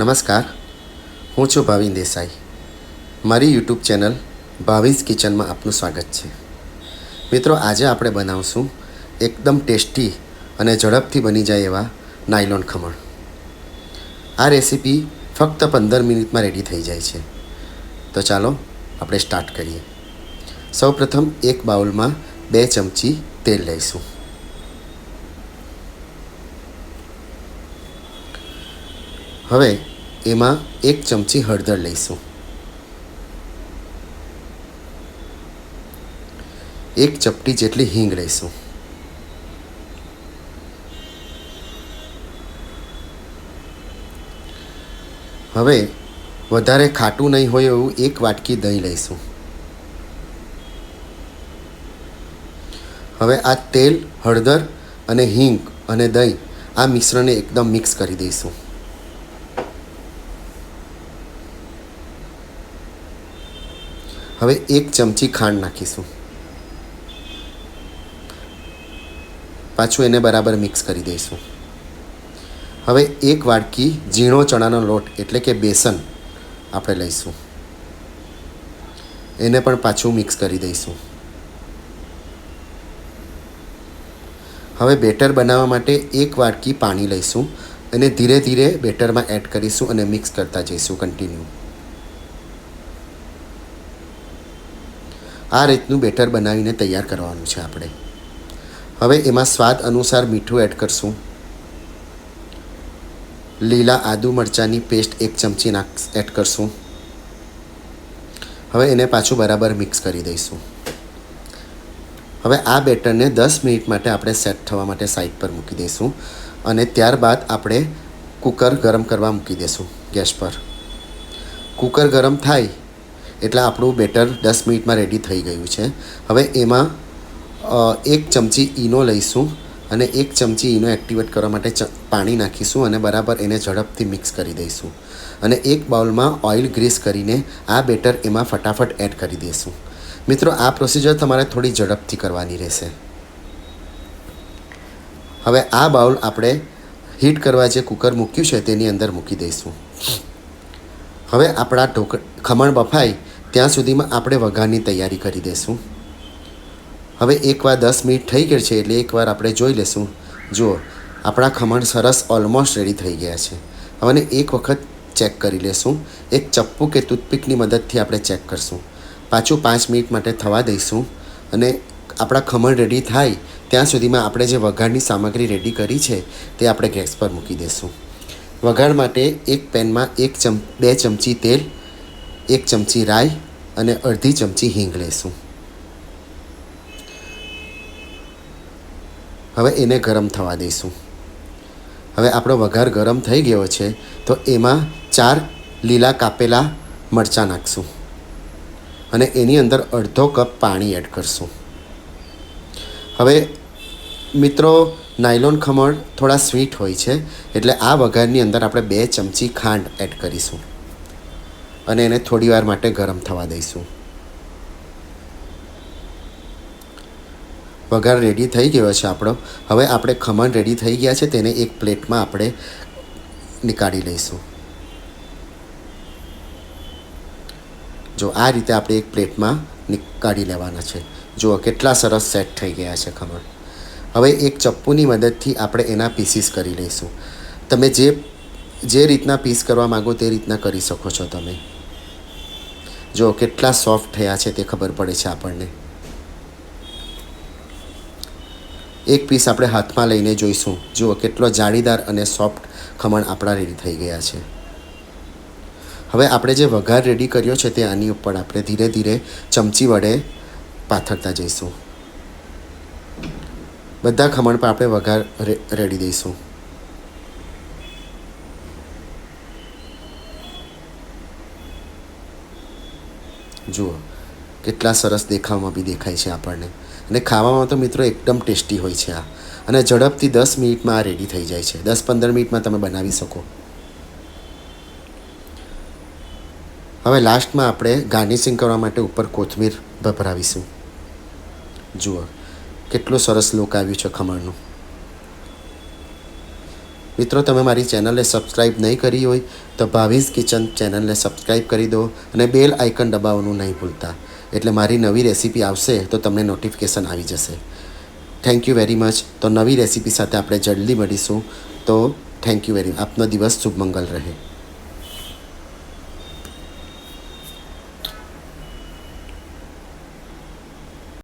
નમસ્કાર. હું છું ભાવિન દેસાઈ. મારી યુટ્યુબ ચેનલ ભાવિસ કિચનમાં આપનું સ્વાગત છે. મિત્રો, આજે આપણે બનાવશું એકદમ ટેસ્ટી અને ઝડપથી બની જાય એવા નાયલોન ખમણ. આ રેસીપી ફક્ત પંદર મિનિટમાં રેડી થઈ જાય છે. તો ચાલો આપણે સ્ટાર્ટ કરીએ. સૌપ્રથમ એક બાઉલમાં બે ચમચી તેલ લઈશું. હવે એમાં એક ચમચી હળદર લઈશું. એક ચપટી જેટલી હિંગ લઈશું. હવે વધારે ખાટું નહીં હોય એવું એક વાટકી દહીં લઈશું. હવે આ તેલ, હળદર અને હિંગ અને દહીં આ મિશ્રણને એકદમ મિક્સ કરી દઈશું. હવે એક ચમચી ખાંડ નાખીશું. પાછું એને બરાબર મિક્સ કરી દઈશું. હવે એક વાડકી ઝીણો ચણાનો લોટ, એટલે કે બેસન, આપણે લઈશું. એને પણ પાછું મિક્સ કરી દઈશું. હવે બેટર બનાવવા માટે એક વાડકી પાણી લઈશું અને ધીરે ધીરે બેટરમાં એડ કરીશું અને મિક્સ કરતા જઈશું કન્ટિન્યુ આ રીતનું બેટર બનાવીને તૈયાર કરવાનું છે આપણે. હવે એમાં સ્વાદ અનુસાર મીઠું એડ કરશું. લીલા આદુ મરચાંની પેસ્ટ એક ચમચી નાખ, એડ કરશું. હવે એને પાછું બરાબર મિક્સ કરી દઈશું. હવે આ બેટરને દસ મિનિટ માટે આપણે સેટ થવા માટે સાઈડ પર મૂકી દઈશું અને ત્યારબાદ આપણે કુકર ગરમ કરવા મૂકી દઈશું ગેસ પર. કુકર ગરમ થાય એટલે આપણું બેટર દસ મિનિટમાં રેડી થઈ ગયું છે. હવે એમાં એક ચમચી ઈનો લઈશું અને એક ચમચી ઈનો એક્ટિવેટ કરવા માટે પાણી નાખીશું અને બરાબર એને ઝડપથી મિક્સ કરી દઈશું. અને એક બાઉલમાં ઓઇલ ગ્રીસ કરીને આ બેટર એમાં ફટાફટ એડ કરી દઈશું મિત્રો, આ પ્રોસિજર તમારે થોડી ઝડપથી કરવાની રહેશે. હવે આ બાઉલ આપણે હીટ કરવા જે કુકર મૂક્યું છે તેની અંદર મૂકી દઈશું. હવે આપણા ઢોક, ખમણ બફાય ત્યાં સુધીમાં આપણે વઘારની તૈયારી કરી દઈશું હવે એકવાર દસ મિનિટ થઈ ગઈ છે એટલે એકવાર આપણે જોઈ લેશું. જુઓ, આપણા ખમણ સરસ ઓલમોસ્ટ રેડી થઈ ગયા છે. હવે એક વખત ચેક કરી લેશું. એક ચપ્પુ કે ટૂથપીકની મદદથી આપણે ચેક કરશું. પાછું પાંચ મિનિટ માટે થવા દઈશું અને આપણા ખમણ રેડી થાય, ત્યાં સુધીમાં આપણે જે વઘારની સામગ્રી રેડી કરી છે, તે આપણે ગેસ પર મૂકી દઈશું વઘાર માટે એક પેનમાં એક ચમ, બે ચમચી તેલ એક ચમચી રાઈ અને અડધી ચમચી હિંગ લઈશું હવે એને ગરમ થવા દઈશું. હવે આપણો વઘાર ગરમ થઈ ગયો છે, તો એમાં ચાર લીલા કાપેલા મરચાં નાખશું અને એની અંદર અડધો કપ પાણી એડ કરશું. હવે મિત્રો, નાયલોન ખમણ થોડા સ્વીટ હોય છે, એટલે આ વઘારની અંદર આપણે બે ચમચી ખાંડ એડ કરીશું. અને એને થોડી વાર માટે ગરમ થવા દઈશું. વઘાર રેડી થઈ ગયો છે આપણો. હવે આપણે ખમણ રેડી થઈ ગયા છે, તેને એક પ્લેટમાં આપણે નીકાળી લઈશું. જો આ રીતે આપણે એક પ્લેટમાં નીકાળી લેવાના છે. જુઓ કેટલા સરસ સેટ થઈ ગયા છે ખમણ. હવે એક ચપ્પુની મદદથી આપણે એના પીસીસ કરી લઈશું. તમે જે જે રીતના પીસ કરવા માગો તે રીતના કરી શકો છો તમે. જો કેટલા સોફ્ટ થયા છે તે ખબર પડે છે આપણને. એક પીસ આપણે હાથમાં લઈને જોઈશું. જુઓ કેટલો જાળીદાર અને સોફ્ટ ખમણ આપણા રેડી થઈ ગયા છે. હવે આપણે જે વઘાર રેડી કર્યો છે તે આની ઉપર આપણે ધીરે ધીરે ચમચી વડે પાથરતા જઈશું. બધા ખમણ પર આપણે વઘાર રેડી દઈશું. જુઓ, કેટલા સરસ દેખાવમાં બી દેખાય છે આપણને. અને ખાવામાં તો મિત્રો એકદમ ટેસ્ટી હોય છે આ. અને ઝડપથી દસ મિનિટમાં આ રેડી થઈ જાય છે. દસ પંદર મિનિટમાં તમે બનાવી શકો. હવે લાસ્ટમાં આપણે ગાર્નિશિંગ કરવા માટે ઉપર કોથમીર ભભરાવીશું. જુઓ, કેટલું સરસ લુક આવ્યું છે ખમણનું. મિત્રો, તમે મારી ચેનલને સબસ્ક્રાઈબ નહીં કરી હોય તો ભાવિઝ કિચન ચેનલને સબસ્ક્રાઈબ કરી દો અને બેલ આઇકન દબાવવાનું નહીં ભૂલતા. એટલે મારી નવી રેસીપી આવશે તો તમને નોટિફિકેશન આવી જશે. થેન્ક યુ વેરી મચ તો નવી રેસીપી સાથે આપણે જલ્દી મળીશું. તો થેન્ક યુ વેરી આપનો દિવસ શુભ મંગલ રહે.